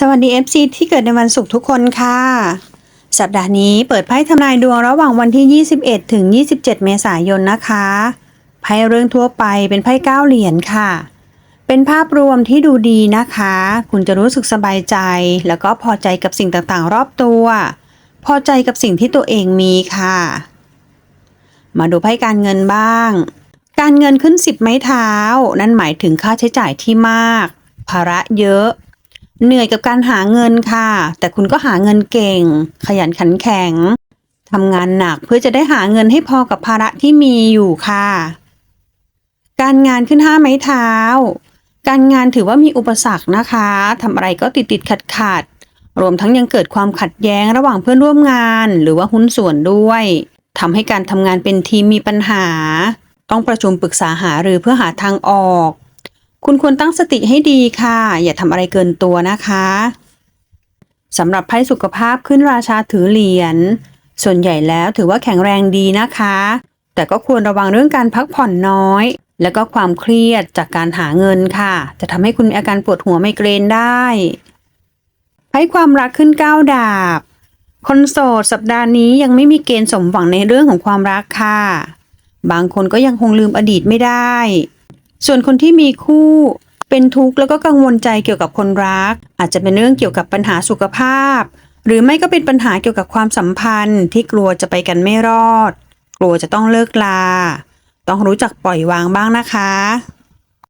สวัสดี FC ที่เกิดในวันศุกร์ทุกคนค่ะ สัปดาห์นี้เปิดไพ่ทำนายดวงระหว่างวันที่ 21 ถึง 27 เมษายนนะคะไพ่เรื่องทั่วไปเป็นไพ่เก้าเหรียญค่ะ เป็นภาพรวมที่ดูดีนะคะ คุณจะรู้สึกสบายใจ แล้วก็พอใจกับสิ่งต่างๆ รอบตัว พอใจกับสิ่งที่ตัวเองมีค่ะ มาดูไพ่การเงินบ้าง การเงินขึ้น10ไม้เท้า นั่นหมายถึงค่าใช้จ่ายที่มาก ภาระเยอะ เหนื่อยกับการหาเงินค่ะ แต่คุณก็หาเงินเก่ง ขยันขันแข็งทำงานหนักเพื่อจะได้หาเงินให้พอกับภาระที่มีอยู่ค่ะ การงานขึ้นห้าไม้เท้า การงานถือว่ามีอุปสรรคนะคะทำอะไรก็ติดติดขัดขัดรวมทั้งยังเกิดความขัดแย้งระหว่างเพื่อนร่วมงาน หรือว่าหุ้นส่วนด้วยทำให้การทำงานเป็นทีมมีปัญหา ต้องประชุมปรึกษาหารือเพื่อหาทางออก คุณควรตั้งสติให้ดีค่ะ อย่าทำอะไรเกินตัวนะคะสำหรับไพ่สุขภาพขึ้นราชาถือเหรียญส่วนใหญ่แล้วถือว่าแข็งแรงดีนะคะ แต่ก็ควรระวังเรื่องการพักผ่อนน้อย แล้วก็ความเครียดจากการหาเงินค่ะ จะทำให้คุณมีอาการปวดหัวไมเกรนได้ไพ่ความรักขึ้นก้าวดาบ คนโสดสัปดาห์นี้ยังไม่มีเกณฑ์สมหวังในเรื่องของความรักค่ะ บางคนก็ยังคงลืมอดีตไม่ได้ ส่วนคนที่มีคู่เป็นทุกข์แล้วก็กังวลใจเกี่ยวกับคนรัก อาจจะเป็นเรื่องเกี่ยวกับปัญหาสุขภาพ หรือไม่ก็เป็นปัญหาเกี่ยวกับความสัมพันธ์ที่กลัวจะไปกันไม่รอด กลัวจะต้องเลิกลา ต้องรู้จักปล่อยวางบ้างนะคะ